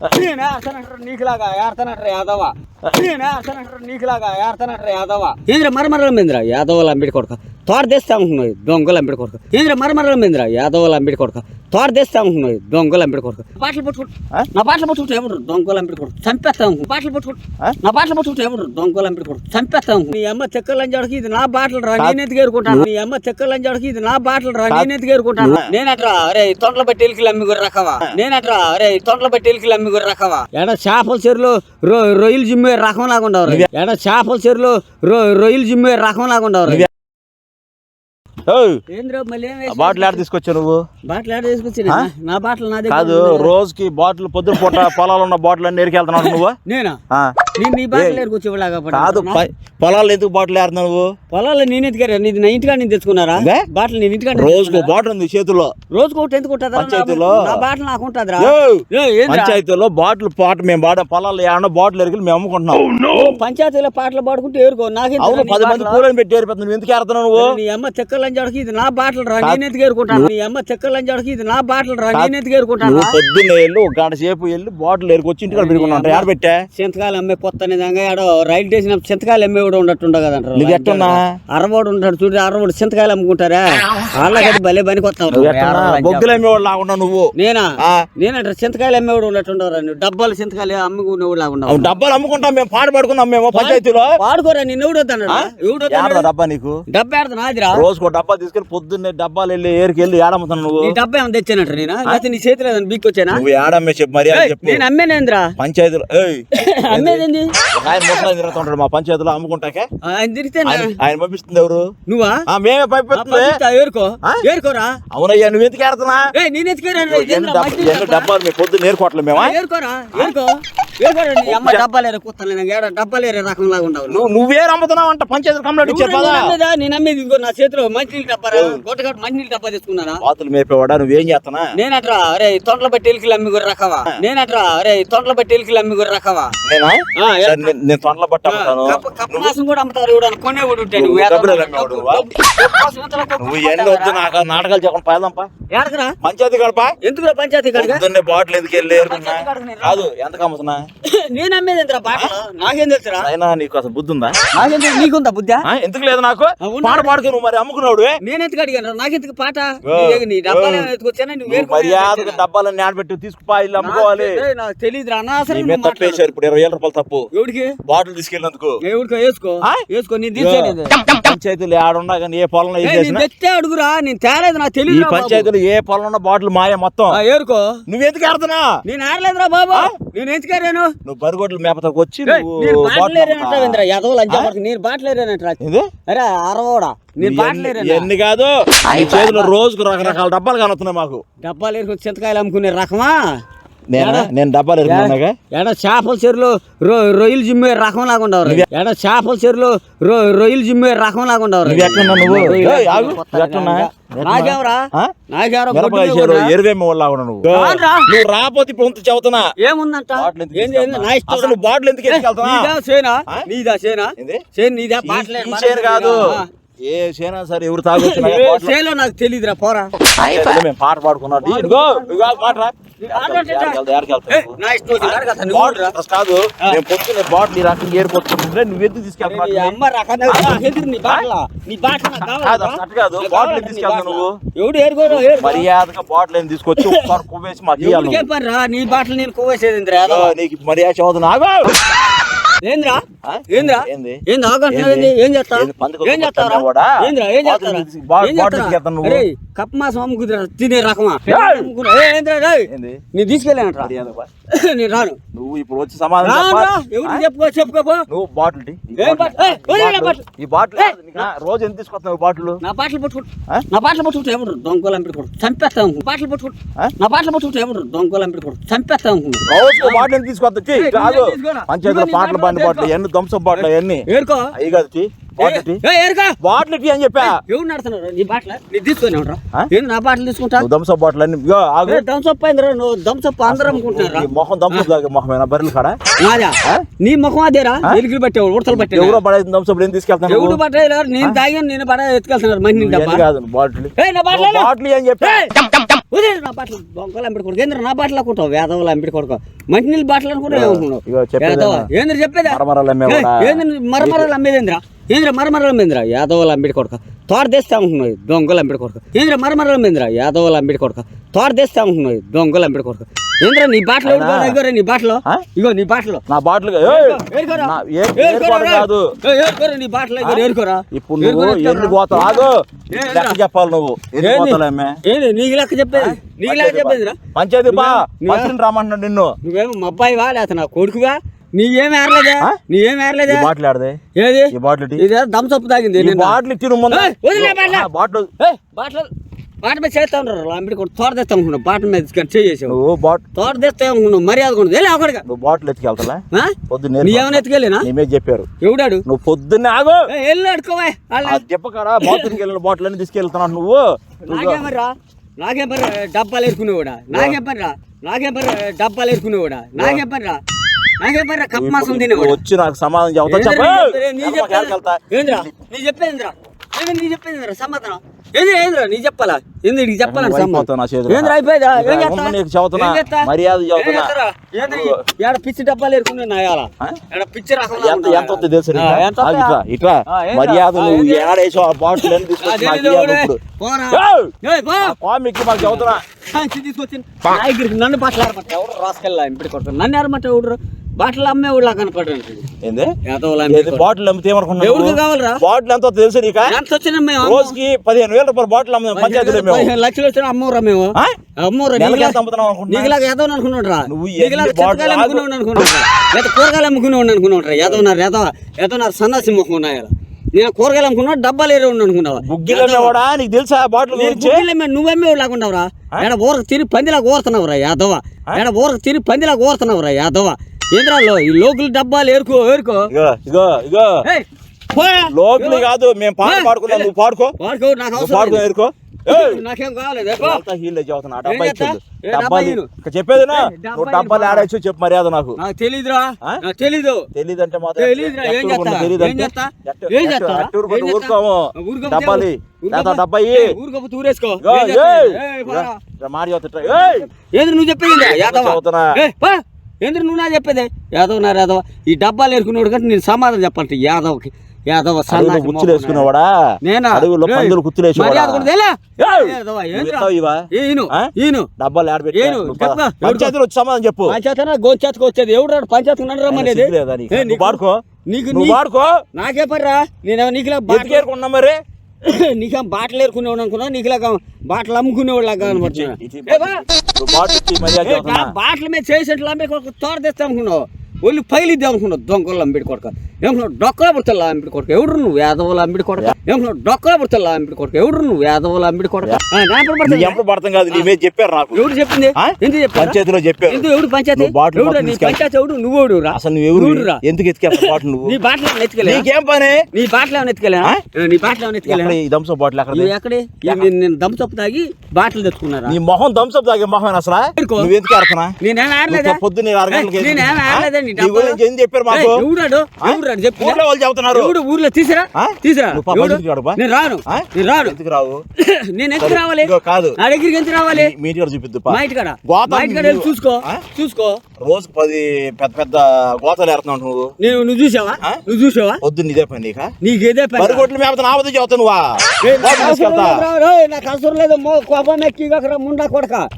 నేనే ఆడతానంటారు నీకులాగా ఆడతానంటారు యాదవ నేనే ఆడతానంటారు నీకులాగా ఆడతానంటారు యాదవ ఏంద్ర మరమరల మీంద్ర యాదవుల అంబిడి కొడక. తోట తెస్తా ఉంటున్నాయి దొంగలు అంబిడి కొడక. ఏంద్ర మరమరల మీంద్ర యాదవుల అంబిడి కొడక. తోట తెస్తా ఉంటున్నాయి దొంగలు అంబిడి కొడక. పాటలు పట్టుకుంటు నా పాటలు పట్టుకుంటే ఎవరు? దొంగలు అంబిడి కొడక. చంపేస్తా పాటలు పట్టుకుంటు నా పాటలు పట్టుకుంటే ఎవరు? దొంగలు అంబిడి కొడక. చంపేస్తా నీ అమ్మ చెక్కలంజాడికి ఇది నా బాటలు రా. నేను ఎత్తుకేరుకుంటాను నీ అమ్మ చెక్కలంజాడికి ఇది నా బాటలు రా. నేను ఎత్తుకేరుకుంటాను నేనట్రా అరే తొంటల బట్టి ఎలికి అమ్మి గుర్ర రకవా నేనట్రా అరే తొంటల బట్టి ఎలికి అమ్మి గుర్ర రకవా ఎడ చేపల చెరువులు రొ రొయ్యలు జిమ్మే రకం లాగా ఉండవు ఎడ చేపల చెరువులు రొయ్యలు జిమ్మే రకం లాగా ఉండవు ఏయ్, ఏంద్ర మళ్ళీ ఏం ఆ వేసి- బాటిల్ ఆడ తీసుకొచ్చా నువ్వు? బాటిల్ ఆడ తీసుకొచ్చి నా బాటిల్ నా దగ్గర కాదు. రోజుకి బాటిల్ పొద్దున పూట పొలాలు ఉన్న బాటిల్ అన్ని ఎరికెళ్తున్నావు నువ్వు? నేనా? నీ బాటిల్ కాదు పొలాలు ఎందుకు బాటిల్ ఏరుతున్నావు నువ్వు? పొలాల్లో నేను ఎత్తుకారా నీది నా ఇంటికాడ నేను తెచ్చుకున్నారా? బాటిల్ నేను ఇంటికాడ రోజుకు బాటిల్ ఉంది చేతిలో రోజు ఒకటి ఎందుకు ఉంటుందా? పంచాయతీలో. నా బాటిల్ నాకు ఉంటుందిరా. ఏయ్, ఏయ్, ఏందిరా? పంచాయతీలో బాటిల్ పాట మేము వాడే పొలాలు ఏమన్నా బాటిల్ ఎరికలు మేము అమ్ముకుంటున్నాం. ఓ, పంచాయతీలో పాటలు పాడుకుంటూ ఏరుకో. నాకేం పది మంది కూలని పెట్టి ఏరిపోతుంది నువ్వు ఎందుకు ఏరుతున్నావు నువ్వు? నీ అమ్మ చెక్కలంజాడికి ఇది నా బాటిల్ రా నేను ఎందుకు ఏరుకుంటాను నీ అమ్మ చెక్కలంజాడికి ఇది నా బాటిల్ రా నేను నువ్వు పొద్దున్న వెళ్ళి ఒక గంట సేపు వెళ్ళి బాటిల్ ఎరుకొచ్చి ఇంటికాడ పెట్టుకున్నావు యాడ పెట్టా చింతకాయలు అమ్మే కొత్త నిజంగా ఆడో రైలు స్టేషన్ చింతకాయలు అమ్మేవాడు ఉండట్టుండ కదంటారు. నీకు ఎట్టున్నా? అరవడు ఉంటాడు చూడు అరవడు చింతకాయలు అమ్ముకుంటారా? వాళ్ళకది భలే పనికి నువ్వు ఎట్టున్నా? బొగ్గులు అమ్మేవాడు లాగున్నా నువ్వు. నేనా? ఆ. నేనంటారు చింతకాయలు అమ్మేవాడు ఉన్నట్టుండరా నువ్వు. డబ్బాలు చింతకాయలు అమ్ముకునేవాడు లాగా ఉండవు అవును, డబ్బాలు అమ్ముకుంటాం మేము పాట పడుకున్నాం మేము పంచాయతీలో. ఎవడొద్దన్నాడు ఏడరా ఎవడొద్దన్నాడు డబ్బా నీకు? డబ్బా ఆడదు నాదిరా? రోజుకో డబ్బా తీసుకెళ్ళి పొద్దున్నే డబ్బాలు వెళ్ళి ఏరికి వెళ్ళి ఏడమ్ముతున్నావు నువ్వు? నీ డబ్బా ఏమైనా తెచ్చానంట నేను? లేకపోతే నీ చేతిలో ఏదైనా బీక్కొచ్చానా నువ్వు ఏడమ్మే చెప్పు మరి చెప్పు. నేను అమ్మేనేంద్రా పంచాయతీలో అమ్మేదేంది ఆయన ముసలాయన తిరుగుతుంటాడు మా పంచాయతీలో అమ్ముకుంటాకే. ఆయన తిరిగితే ఆయన పంపిస్తుంది ఎవరు? నువ్వా? ఆ, మేమే పంపిస్తుంది. ఏరుకో? ఏరుకోరా? అవునయ్యా నువ్వు ఎందుకు ఏడుతున్నా నేను ఎన్ని డబ్బాలు పొద్దున్న నేర్కోవట్లేదు మేమా? ఏరుకోరా? ఏరుకో. అమ్మ డబ్బాలు ఏరే కుత్తలు నేను ఏడ డబ్బాలు ఏరే రకం లాగా ఉండవు. నువ్వు నువ్వే అమ్ముతున్నావు అంట పంచాయతీ కంప్లైంట్ నువ్వు పదా నేను అమ్మేదా? ఇదిగో నా చేతిలో మంచినీళ్ళు గొట్టగట్టు మంచినీళ్ళు డబ్బా తీసుకున్నానా బాతులు మేపేవాడా? నువ్వేం చేస్తున్నా నేనట్రా అరే తొంటల బట్టి ఎలికి అమ్మి గుర్ర రకవా నేనట్రా అరే తొంటల బట్టి ఎలికి అమ్మి గుర్ర రకవా నేనా? తొండల బట్ట అమ్ముతాను. కప్ప- మాసం కూడా అమ్ముతారు కొనేవాడు ఉంటే నువ్వు ఎన్ని వద్దు నాకు నాటకాలు చెప్పండి ఏడకరా పంచాయతీ గడపా ఎందుకు పంచాయతీ పొద్దున్నే బాటిల్ ఎందుకు వెళ్ళి కాదు ఎంత అమ్ముతున్నా? నేను అమ్మేది ఎంతరా బాటలు నాకేం తెలుసురా? అయినా నీకు అసలు బుద్ధి ఉందా నాకేం తెలుసు నీకుందా బుద్ధా? ఎందుకు లేదు నాకు? పాట పాడుకో నువ్వు మరి అమ్ముకున్నాడు నేను ఎందుకు అడిగాను? నాకెందుకు పాట? నీ- డబ్బాలు ఎత్తుకొచ్చానా? నువ్వు నువ్వు మర్యాదగా? డబ్బాలని నానబెట్టి తీసుకుపా ఇల్లు అమ్ముకోవాలి. నాకు- తెలియదురా అనవసరం ఇప్పుడు ఇరవై ఏళ్ళ రూపాయలు తప్పు. ఎవడికి? బాటిల్ తీసుకెళ్ళినందుకు. ఎవడికో వేసుకో. నేను పంచాయతీలు ఏడున్నా కానీ ఏ చేసినా? తెచ్చే అడుగురా నేను తేలేదు నాకు ఈ తెలియదు పంచాయతీలో ఏ పొలం ఉన్న బాటిల్ మాయ మొత్తం. ఏరుకో. నువ్వెందుకు ఆడుతున్నా నేను ఆడలేదురా బాబు. నేను ఎందుకారాను నువ్వు బరిగొడ్లు మేపతకు వచ్చి నేను బాటిల్ బాటలేరేనంటావేంద్రా అంజాపడికి నేను బాటలేరేనంటరా ఏంది? అరే అరవోడా? నేను బాటలేరేనా ఎన్ని కాదు? ఈ చేతిలో రోజుకు రకరకాల డబ్బాలు కానొస్తున్నాయి మాకు. డబ్బాలు చింతకాయలు అమ్ముకునే రకమా? నేను? నేను డబ్బాలు ఎరుకున్నాగా ఎడ చేపల చెరువులు రొ రొయ్యలు జిమ్మే రకం లాగా ఉండవు ఎడ చేపల చెరువులు రొ రొయ్యలు జిమ్మే రకం లాగా ఉండవు నువ్వు ఎట్లున్నా నువ్వు? ఎట్లున్నా? ఎరువేమి వాళ్ళ రాపోతే చెబుతున్నా. ఏముందంట? ఎందుకు అసలు బాటిల్? నీదా సేనా? నీదా సేనా? సేన్ నీదా? బాటలే కాదు. ఏ చేనా సరే ఎవరు తాగొచ్చు నాకు తెలియదురా పోరా. మేము పాట పాడుకున్నాం. పాట కాదు నేను బాటిల్ రకంగా కాదు, బాటిల్ తీసుకెళ్తావు నువ్వు? ఎవడు ఏరుకోరు మర్యాదగా బాటిల్ ఏం తీసుకొచ్చి ఒకసారి కొవ్వేసి మాకు రా నీ బాటిల్ నేను కోవేసేది నీకు మర్యాద చదువు ఏందిరా? ఏందిరా? ఏంది? ఆగంటున్నావు? ఏం ఏం? ఏందిరా? ఏం చేస్తారా కప్ప మాసం తినే రకమా? ఏందిరా నేను తీసుకెళ్ళానంట్రా. నేను రాను. నువ్వు ఇప్పుడు వచ్చి సమాధానం? చెప్పుకో చెప్పుకోపో నువ్వు బాటిల్. ఈ బాటిల్. రోజు ఎంత తీసుకొస్తున్నావు బాటిల్? నా బాటలు పట్టుకుంటు? నా బాటలు పట్టుకుంటే ఎవడు దొంగలు అంపెట్టుకోడు చంపేస్తా బాటలు పట్టుకుంటు? నా బాటలు పట్టుకుంటే ఎవడు దొంగలు అంపెట్టుకోడు చంపేస్తా రోజు బాటిల్ తీసుకొస్తా కాదు. పంచాయతీలో పాటలు బండి బాటిల్ ఎన్ని దంసప్ బాటిల్ ఎన్ని ఏరుకో అయ్యి కాదు టీ బాటిల్ టీ ఏరుకో బాటిల్ టీ అని చెప్పా. ఎవరు నడుతున్నారు నీ బాటలు? నీ తీసుకొని? ఏంది నా బాటలు తీసుకుంటా దంసప్ బాటిల్ అన్ని ఇగో ఆగు. దంసప్ అయిందిరా నువ్వు దంసప్ అందరూ అమ్ముకుంటున్నారా ఈ మొహం దాకా మొహమేనా బర్రెలు కాడ? నాదా? నీ ముఖం అదేరా? ఎలుగులు పట్టేవాడు ఉడతలు పట్టే ఎవరో పడేది దంసప్ ఏం తీసుకెళ్తాను ఎవడు పట్టేవారు నేను తాగాను నేను పడ ఎత్తుకెళ్తున్నారు మంది కాదు బాటిల్. ఏ నా బాటలు బాటిల్ అని చెప్పా. వదిలే నా బట్టలు దొంగలు అంబడి కొడుకు. ఏంద్ర నా బట్టలు అనుకుంటావు వేదవులు అంబడి కొడుకు. మంచినీళ్ళు బట్టలు అనుకుంటావు? ఏంద్ర చెప్పేదా? మరమరాలు అమ్మేవాడా? ఏయ్, ఏంద్ర మరమరాలు అమ్మేంద్ర యాదవులు అంబడి కొడుక. తోట తెస్తే అమ్ముకున్నావు దొంగలు అంబడి కొడుక. ఏంద్ర మరమరాలు అమ్మేంద్ర యాదవులు అంబడి కొడుక. తెస్తే అమ్ముకున్నావు దొంగలు అంబడి కొడుక. ఏంద్ర నీ బాటలో? ఇగో నీ బాటలో? ఇగో నీ బాటలో. నా బాటిల్. కాదు. నీ బాటలో. ఏరుకోరా ఇప్పుడు నువ్వు. ఎన్ని పోతావు? ఆగు? లెక్క చెప్పాలి నువ్వు. ఏంది? నీకు లెక్క చెప్పేది? నీకు లెక్క చెప్పేదిరా? పంచాయతీ బా. రామంటున్నాడు నిన్ను. నువ్వేమో మా అబ్బాయివా లేకపోతే నా కొడుకువా? నీవేం ఏరలేదా? ఈ ఏరలేదా? బాటిల్ ఆడదే ఏది? ఈ బాటిల్ ఇది దమ్సప్పు తాగింది ఈ. బాటిల్ వదిలే బాటిల్. బాటిల్. బాట మీద చేస్తా ఉన్నారు అంబడి కూడా తోట తెస్తా అనుకున్నావు బాట మీద చేసావు బాట్ తోట తెస్తా అనుకున్నావు మర్యాద కూడా వెళ్ళి నువ్వు బాటిల్ ఎత్తుకెళ్తా పొద్దున్న నీ ఏమైనా ఎత్తుకెళ్ళినా? నీ మీద చెప్పారు. ఎవడాడు? నువ్వు పొద్దున్నే ఆగు. వెళ్ళి అడుకోవా చెప్పకాడ బాత్రూమ్కి వెళ్ళిన బాటిల్ అన్ని తీసుకెళ్తున్నావు నువ్వు. నాకేం పనిరా? నాకేం పని డబ్బాలు వేసుకునేవాడా నాకేం పనిరా? నాకేం పని డబ్బాలు వేసుకునేవాడా నాకేం పనిరా? నాకేం ఇప్పుడు వచ్చి నాకు సమాధానం చెబుతా నీ చెప్పేదిరా చెప్పేదిరా సమాధానం. ఏందిరా? నీ చెప్పాలా? ఏంది నీకు సమాధానం. ఏందిరా అయిపోయిందా? ముందు నీకు చెబుతున్నా. మర్యాద చెబుతున్నా. ఏడ పిచ్చి డబ్బాలు నాయాల? ఏడ పిచ్చి ఎంత ఎంత వస్తుంది తెలుసు? ఇట్లా? మర్యాద నువ్వు? ఏడేసావు ఆ బాటిల్ అని తీసుకొచ్చి. ఇప్పుడు? మాకు చెబుతున్నా. నన్ను బాటలు ఆడమంట ఎవరు రాసుకెళ్ళా కొడతాను నన్ను ఆడమంట ఎవడు బాటలు అమ్మే ఊళ్ళ కనపడండి ఏంది? ఏది? బాటిల్ అమ్మితే ఏమనుకున్నావు ఎవరికి కావాలరా? బాటిల్ ఎంతో తెలుసు నీకా? ఎంత వచ్చిన మేము రోజుకి పదిహేను వేల రూపాయలు బాటిల్ పంచాయతీలో మేము. లక్షలు వచ్చిన అమ్మవురా మేము? అమ్మవురా? నీకులాగా యాదవ్ అనుకున్నాడు రా నువ్వు ఆగు. అమ్ముకునేవాడు అనుకున్నాడు లేదా కూరగాయలు అమ్ముకునేవాడు అనుకున్నాడు యాదవన్నారు యాదవ యాదవన్నారు సన్నాసి ఉన్నాయా నేను కూరగాయలు అనుకున్నావు డబ్బాలు ఏరే ఉండి అనుకున్నావా? బుగ్గిలో అమ్మేవాడా? నీకు తెలుసా బాటిల్ నేను గురించి? గుడ్డిలో మే- నువ్వమ్మే లాగుండవురా ఏడ ఊరకు తిరిగి పందిలా కోరుతున్నావురా యాదవ. ఏడ ఊరకు తిరిగి పందిలా కోరుతున్నావురా యాదవ. ఏంద్రాలో ఈ లోకల్ డబ్బాలు ఏరుకో ఏరుకో. ఇగో ఇగో. లోపలి కాదు మేము పాట పాడుకున్నాం నువ్వు పాడుకో. వాడుకో నాకు పాడుకో. ఏరుకో! నాకేం హీల్ చదువుతున్నా డబ్బా డబ్బాలు చెప్పేదినా నువ్వు డబ్బాలు బాబా. ఆడచ్చు చెప్పు మర్యాద నాకు. తెలీదురా తెలీదు. మాత్రం? ఊరుకోము. డబ్బాలు. ఊరుకోపో-! ఏంద్ర నువ్వు చెప్పేది? చదువుతున్నా. ఏంద్ర నువ్వు నా చెప్పేది? యాదవ్ నా యాదవ. ఈ డబ్బాలు వేసుకున్నాడు కంటే నేను సమాధానం చెప్పాలంటే యాదవ్కి. యాదవ వేసుకునేవాడా నేనా? పందులు డబ్బాలు. పంచాయతీలో వచ్చి సమాధానం చెప్పు. పంచాయతీ గోంచాతకు వచ్చేది. ఎవడు పంచాయతీ నీకు? నువ్వు నీకు- వాడుకో. నీకు వాడుకో. నాకే పర్రా? నేను నీకులా బాటలు ఎత్తుకేరుకున్నా మరి? నీకేం బాటలు ఏరుకునేవాడు అనుకున్నా? నీకులాగా బాటలు అమ్ముకునేవాడు లాగా కనబడుతున్నా. బాటిల్ మీద చేసేట్లు అమ్మే కొడుకు తోట తెస్తా అనుకున్నావు. ఒళ్ళు పైలిద్దాం అనుకున్నావు దొంగలు అంబిడి కొడుక. ఏమనుకున్నావు డొక్కల పుడతల్లా అంబిడి కొడుకు. ఎవడు నువ్వు యాదవుల అంబిడి కొడుక? ఏమనుకున్నావు డొక్కల పుడతల్లా అంబిడి కొడుకు. ఎవడు నువ్వు యాదవుల అంబిడి కొడుక. ఎంపడు పడతాం కాదు నీ మీద చెప్పారు నాకు. ఎవడు చెప్పింది? ఎందుకు చెప్పారు? పంచాయతీలో చెప్పారు. ఎందుకు ఎవడు పంచాయతీ? ఎవడు నీ. పంచాయతీ ఎవడు? నువ్వు ఎవడు రా? అసలు నువ్వు ఎవరు? నువ్వురా. ఎందుకు ఎత్తుకెళ్తా బాటిల్ నువ్వు? నీ బాటలు ఏమైనా ఎత్తుకెళ్ళా నీకేం పని? నీ బాటలు ఏమైనా ఎత్తుకెళ్ళా? నీ బాటలు ఏమైనా ఎత్తుకెళ్ళా ఈ దంసప్ బాటిల్ ఎక్కడ? ఇవి ఎక్కడే? నేను- దమ్సప్పు తాగి బాటలు తెచ్చుకున్నారా? నీ మొహం దంసప్ తాగే మొహం అసలు? నువ్వు ఎందుకు ఆడుతున్నా నేనేం ఆడలేదా? పొద్దున్న నేనేం ఆడలేదా? నీ నీ? గురించి ఏం చెప్పారు మాకు? ఎవడాడు? చెప్పు ఊర్లో వాళ్ళు చెబుతున్నారు. ఎవడు ఊర్లో? తీసిరా? తీసిరా. నేను రాను? నేను రాను. ఎందుకు రావు? నేను ఎందుకు రావాలి? కాదు. నా దగ్గరికి ఎందుకు రావాలి? మీ- ఇంటికాడ చూపిద్దు. మా ఇంటికాడ మా ఇంటికాడ వెళ్ళి నువ్వు- చూసుకో? చూసుకో. రోజు పది పెద్ద పెద్ద గోతాలు ఏడుతున్నావు నువ్వు. నేను నువ్వు చూసావా? నువ్వు చూసావా? పొద్దున్న ఇదే పని నీకా? నీకు ఏదే పని మరి కొట్లు మేపత చెబుతావు నువ్వా? ఏయ్, నాకు అవసరం లేదు కోపం ఎక్కి ముండా కొడక.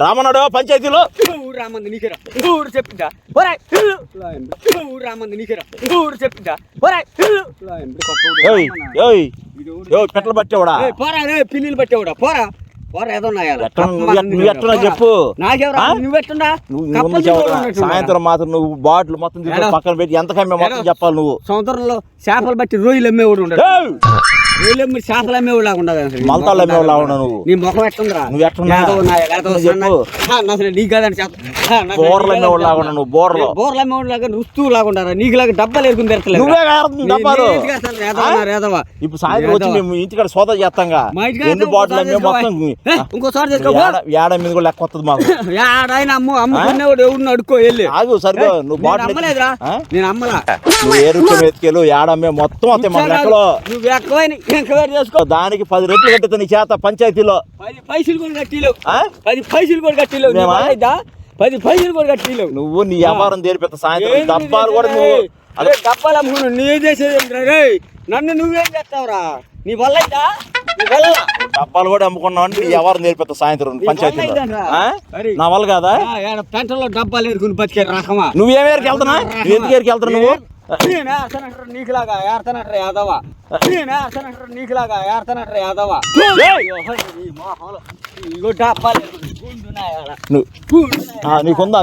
రామన్నాడు పంచాయతీలో. రామంది నీకేరా ఊరు చెప్పిందా? పోరా ఊరు రామంది నీకేరా ఊరు చెప్పిందా? పోరా ఏయ్ ఏయ్ ఏయ్ పెట్టలు పట్టేవాడా? పోరా పిల్లిలు పట్టేవాడా? పోరా. చెప్పు? సాయంత్రం మాత్రం నువ్వు బాటిల్ మొత్తం. పక్కన పెట్టి ఎంత కమ్మే మొత్తం. చెప్పాలి నువ్వు. సముద్రంలో చేపలు బట్టి రొయ్యలు అమ్మేవాడు! రొయ్యలు అమ్మి చేపలు అమ్మేవాడు అమ్మేవాడు నువ్వు. నీ ముఖం ఎట్టుందిరా నీకు కాదని బోర్లు అమ్మేవాడు లాగా నువ్వు బోర్లు. బోర్లు అమ్మేవాడు నీకు లాగా డబ్బాలు ఎరుకుని నువ్వే డబ్బాలు. ఇప్పుడు సాయంత్రం వచ్చి మేము ఇంటికాడ సోదా చేస్తాంగా. ఎన్ని ఏదో బాటిల్ అమ్మే మొత్తం ఇంకోసారి. ఏడ- మీద కూడా లెక్క వస్తుంది మాకు. అమ్ము అమ్ముకునేవాడు అడుక్కో వెళ్ళి. ఆగు సరిగ్గా నువ్వు నేను అమ్మలేదురా. అమ్మలా. నువ్వు ఏరుకు వెతికెళ్ళు ఏడమ్మే మొత్తం వస్తాయి మన లెక్కలో. నువ్వు ఎక్కువైన ఎంక్వైరీ చేసుకో. దానికి పది రెట్లు కట్టితే నీ చేత పంచాయతీలో. పది పైసలు కూడా కట్టిలేవు. ఆ? పది పైసలు కూడా కట్టిలేవు. ఇద్దా? పది పైసలు కూడా కట్టిలేవు. నువ్వు నీ వ్యాపారం తెరిపిత సాయంత్రం డబ్బాలు కూడా నువ్వు? అరే డబ్బాలు అమ్ముకున్నావు. నీ చేసేది? నన్ను నువ్వేం చేస్తావురా? నీ వల్ల? నీ వల్ల డబ్బాలు కూడా అమ్ముకున్నావు అంటే నీ వ్యాపారం తెరిపిత సాయంత్రం? మరి. నా వల్ల కాదా? పెంటలో డబ్బాలు ఎరుకుని బతికే రకమా? నువ్వేం ఏరికి వెళ్తున్నా నువ్వు ఎందుకు ఏరికి వెళ్తున్నా నువ్వు? నీకులాగా ఏర్తనట్రా యాదవ? నేనే అర్చనట్రా నీకులాగా ఏర్తనట్రా యాదవ? నీకుందా?